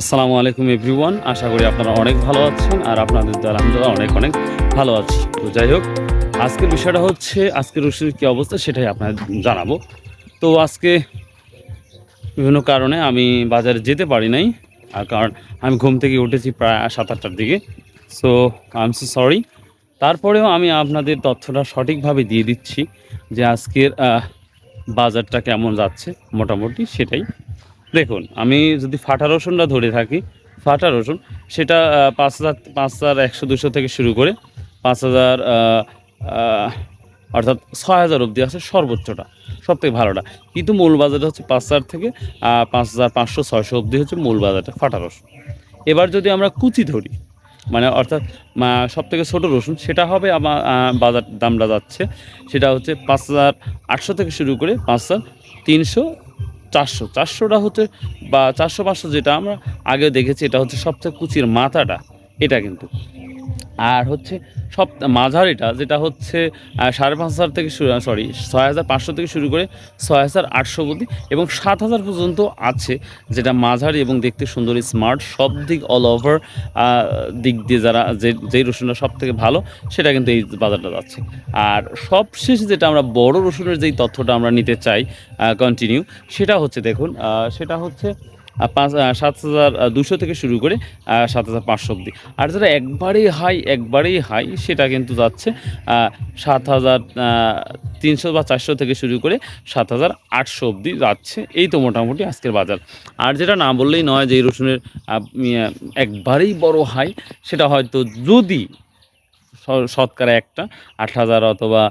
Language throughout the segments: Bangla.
আসসালামু আলাইকুম এভরিওয়ান, আশা করি আপনারা অনেক ভালো আছেন আর আপনাদের আলহামদুলিল্লাহ অনেক অনেক ভালো আছি। তো যাই হোক, আজকের বিষয়টা হচ্ছে আজকের রসুনের কী অবস্থা সেটাই আপনাদের জানাব। তো আজকে বিভিন্ন কারণে আমি বাজারে যেতে পারি নাই, আর কারণ আমি ঘুম থেকে উঠেছি প্রায় সাত আটটার দিকে। So I am so sorry তারপরেও আমি আপনাদের তথ্যটা সঠিকভাবে দিয়ে দিচ্ছি যে আজকের বাজারটা কেমন যাচ্ছে, মোটামুটি সেটাই। দেখুন, আমি যদি ফাটা রসুনটা ধরে থাকি, ফাটা রসুন, সেটা পাঁচ হাজার পাঁচ হাজার একশো দুশো থেকে শুরু করে পাঁচ হাজার অর্থাৎ ছয় হাজার অবধি আছে সর্বোচ্চটা সব থেকে ভালোটা। কিন্তু মূল বাজারটা হচ্ছে পাঁচ হাজার থেকে পাঁচ হাজার পাঁচশো, ছয়শো অবধি হচ্ছে মূল বাজারটা ফাটা রসুন। এবার যদি আমরা কুচি ধরি মানে অর্থাৎ সব থেকে ছোটো রসুন, সেটা হবে আমার বাজার দামটা যাচ্ছে, সেটা হচ্ছে পাঁচ হাজার আটশো থেকে শুরু করে পাঁচ হাজার তিনশো চারশো। চারশোটা হচ্ছে বা চারশো পাঁচশো যেটা আমরা আগে দেখেছি, এটা হচ্ছে সবচেয়ে কুচির মাথাটা। এটা কিন্তু। আর হচ্ছে সব মাঝারিটা, যেটা হচ্ছে সাড়ে পাঁচ হাজার থেকে সরি ছয় হাজার পাঁচশো থেকে শুরু করে ছয় হাজার আটশো অবধি এবং সাত হাজার পর্যন্ত আছে যেটা মাঝারি এবং দেখতে সুন্দর স্মার্ট সব দিক অল ওভার দিক দিয়ে যারা, যে, যেই রসুনটা সব থেকে ভালো, সেটা কিন্তু এই বাজারটা যাচ্ছে। আর সবশেষ যেটা আমরা বড় রসুনের যেই তথ্যটা আমরা নিতে চাই কন্টিনিউ সেটা হচ্ছে দেখুন সেটা হচ্ছে পাঁচ সাত হাজার দুশো থেকে শুরু করে সাত হাজার পাঁচশো অব্দি আর যারা একবারেই হাই একবারেই হাই, সেটা কিন্তু যাচ্ছে সাত হাজার তিনশো বা চারশো থেকে শুরু করে সাত হাজার আটশো অবধি যাচ্ছে। এই তো মোটামুটি আজকের বাজার। আর যেটা না বললেই নয় যে রসুনের একবারেই বড় হাই, সেটা হয়তো যদি শতকরা একটা, আট হাজার অথবা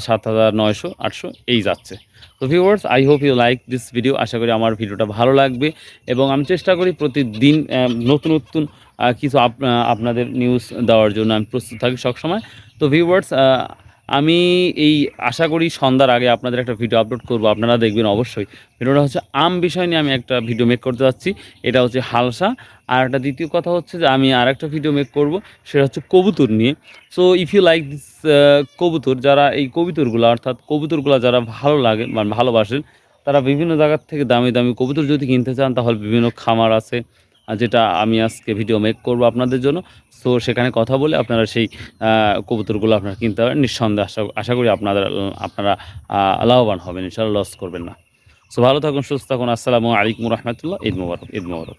সাত হাজার নয়শো, আটশো, এই যাচ্ছে। তো viewers I hope you like this video আশা করি আমার ভিডিওটা ভালো লাগবে এবং আমি চেষ্টা করি প্রতিদিন নতুন নতুন কিছু আপ- আপনাদের নিউজ দেওয়ার জন্য আমি প্রস্তুত থাকি সবসময়। তো ভিউয়ার্স আমি এই আশা করি সন্ধ্যার আগে আপনাদের একটা ভিডিও আপলোড করব, আপনারা দেখবেন অবশ্যই। ভিডিওটা হচ্ছে আম বিষয় নিয়ে আমি একটা ভিডিও মেক করতে যাচ্ছি, এটা হচ্ছে হালসা। আর একটা দ্বিতীয় কথা হচ্ছে যে আমি আর একটা ভিডিও মেক করব, সেটা হচ্ছে কবুতর নিয়ে। So if you like this কবুতর, যারা এই কবুতরগুলো, অর্থাৎ কবুতরগুলো যারা ভালো লাগে মানে ভালোবাসেন, তারা বিভিন্ন জায়গার থেকে দামি দামি কবুতর যদি কিনতে চান, তাহলে বিভিন্ন খামার আছে যেটা আমি আজকে ভিডিও মেক করব আপনাদের জন্য সো সেখানে কথা বলে আপনারা সেই কবুতরগুলো আপনারা কিনতে পারেন নিঃসন্দেহে আশা আশা করি আপনাদের, আপনারা লাভবান হবেন, ইনশাআল্লাহ লস করবেন না। সো ভালো থাকুন, সুস্থ থাকুন, আসসালামু আলাইকুম রহমতুল্লাহ। ঈদ মুবারক ঈদ মুবারক।